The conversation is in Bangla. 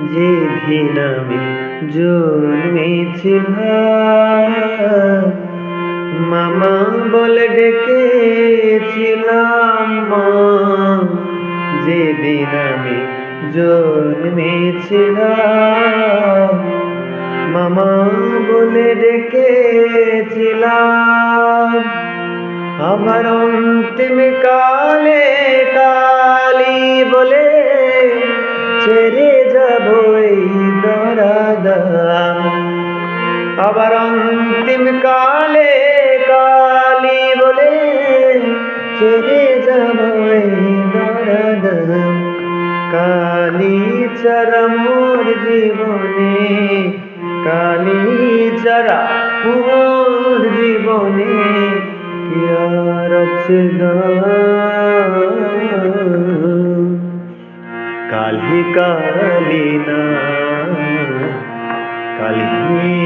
যেদিন আমি জন্মেছিলাম মামা বলে ডেকেছিলাম মা। যেদিন আমি জন্মেছিলাম মামা বলে ডেকেছিলাম। আমার অন্তিম কালি ছেড়ে যাব এই দরাদাম আবার অন্তিম কালে কালি বলে ছেড়ে যাব এই দরাদাম কালি চারা মোর জীবনে, কালি চারা মোর জীবনে কি আর কালি কালি না কালি কালি না